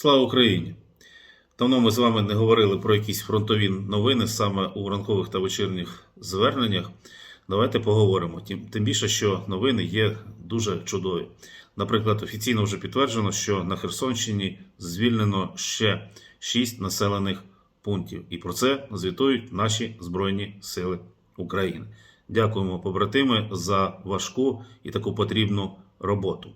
Слава Україні! Давно ми з вами не говорили про якісь фронтові новини саме у ранкових та вечірніх зверненнях. Давайте поговоримо. Тим, більше, що новини є дуже чудові. Наприклад, офіційно вже підтверджено, що на Херсонщині звільнено ще 6 населених пунктів. І про це звітують наші Збройні Сили України. Дякуємо, побратими, за важку і таку потрібну роботу.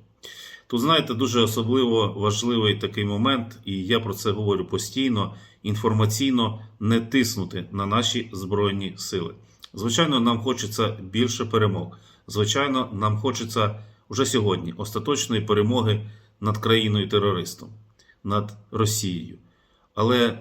Тут, знаєте, дуже особливо важливий такий момент, і я про це говорю постійно: інформаційно не тиснути на наші збройні сили. Звичайно, нам хочеться більше перемог. Звичайно, нам хочеться вже сьогодні остаточної перемоги над країною терористом, над Росією. Але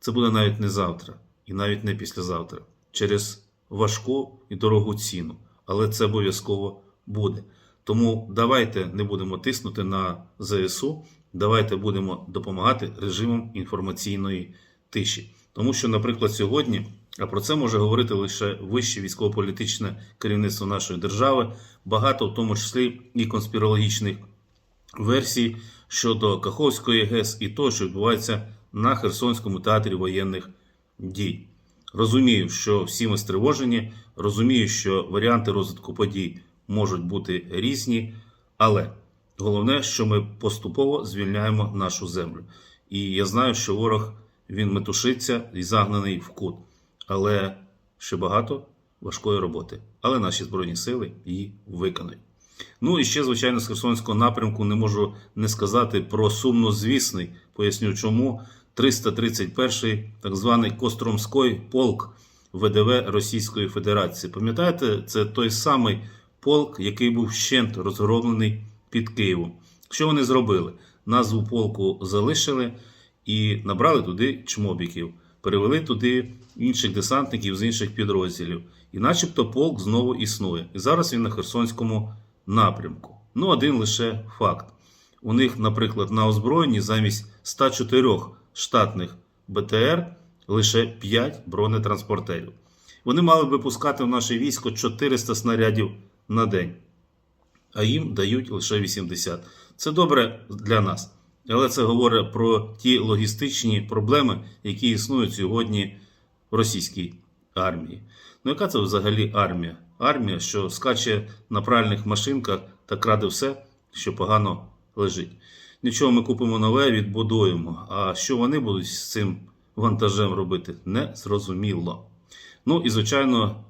це буде навіть не завтра, і навіть не післязавтра, через важку і дорогу ціну. Але це обов'язково буде. Тому давайте не будемо тиснути на ЗСУ, давайте будемо допомагати режимам інформаційної тиші. Тому що, наприклад, сьогодні, а про це може говорити лише вище військово-політичне керівництво нашої держави, багато, в тому числі і конспірологічних версій щодо Каховської ГЕС і того, що відбувається на Херсонському театрі воєнних дій. Розумію, що всі ми стривожені, розумію, що варіанти розвитку подій можуть бути різні, але головне, що ми поступово звільняємо нашу землю. І я знаю, що ворог він метушиться і загнаний в кут. Але ще багато важкої роботи. Але наші збройні сили її виконають. Ну і ще, звичайно, з Херсонського напрямку не можу не сказати про сумнозвісний, поясню чому, 331-й так званий Костромський полк ВДВ Російської Федерації. Пам'ятаєте, це той самий полк, який був вщент розгромлений під Києвом. Що вони зробили? Назву полку залишили і набрали туди чмобіків, перевели туди інших десантників з інших підрозділів. І начебто полк знову існує. І зараз він на Херсонському напрямку. Ну, один лише факт. У них, наприклад, на озброєнні замість 104 штатних БТР лише 5 бронетранспортерів. Вони мали би пускати в наше військо 400 снарядів на день, а їм дають лише 80. Це добре для нас, але це говорить про ті логістичні проблеми, які існують сьогодні в російській армії. Ну, яка це взагалі армія? Армія, що скаче на пральних машинках та краде все, що погано лежить. Нічого ми купимо нове, відбудуємо. А що вони будуть з цим вантажем робити, не зрозуміло. Ну і звичайно,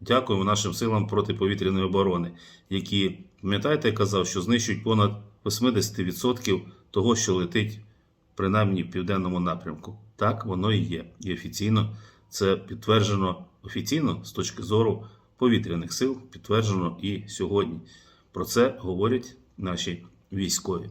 дякуємо нашим силам протиповітряної оборони, які, пам'ятаєте, я казав, що знищують понад 80% того, що летить принаймні в південному напрямку. Так воно і є. І офіційно це підтверджено офіційно з точки зору повітряних сил, підтверджено і сьогодні. Про це говорять наші військові.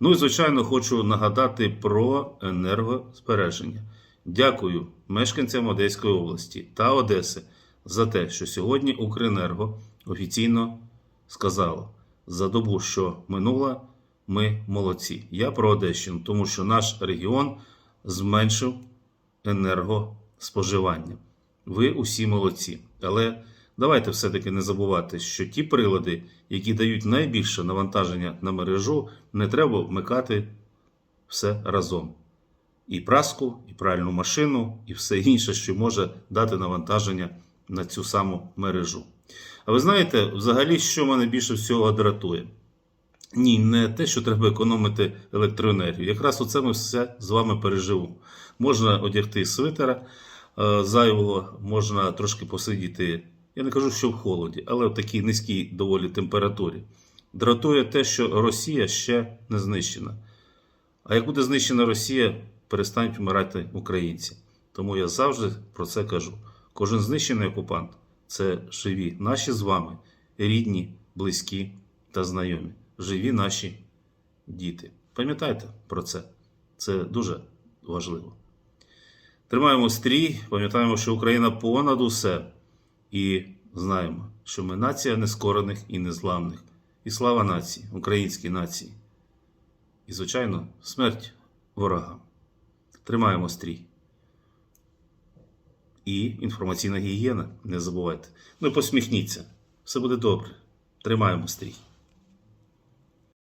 Ну і звичайно, хочу нагадати про енергозбереження. Дякую мешканцям Одеської області та Одеси за те, що сьогодні Укренерго офіційно сказало за добу, що минула, ми молодці. Я про Одещину, тому що наш регіон зменшив енергоспоживання. Ви усі молодці. Але давайте все-таки не забувати, що ті прилади, які дають найбільше навантаження на мережу, не треба вмикати все разом. І праску, і пральну машину, і все інше, що може дати навантаження на цю саму мережу. А ви знаєте, взагалі, що мене більше всього дратує? Ні, не те, що треба економити електроенергію. Якраз оце ми все з вами переживемо. Можна одягти свитера е, зайвого, можна трошки посидіти. Я не кажу, що в холоді, але в такій низькій доволі температурі. Дратує те, що Росія ще не знищена. А як буде знищена Росія, перестануть вмирати українці. Тому я завжди про це кажу. Кожен знищений окупант це живі наші з вами, рідні, близькі та знайомі. Живі наші діти. Пам'ятайте про це. Це дуже важливо. Тримаємо стрій, пам'ятаємо, що Україна понад усе. І знаємо, що ми нація нескорених і незламних. І слава нації, українській нації. І, звичайно, смерть ворогам. Тримаємо стрій. І інформаційна гігієна, не забувайте. Ну і посміхніться. Все буде добре. Тримаємо стрій.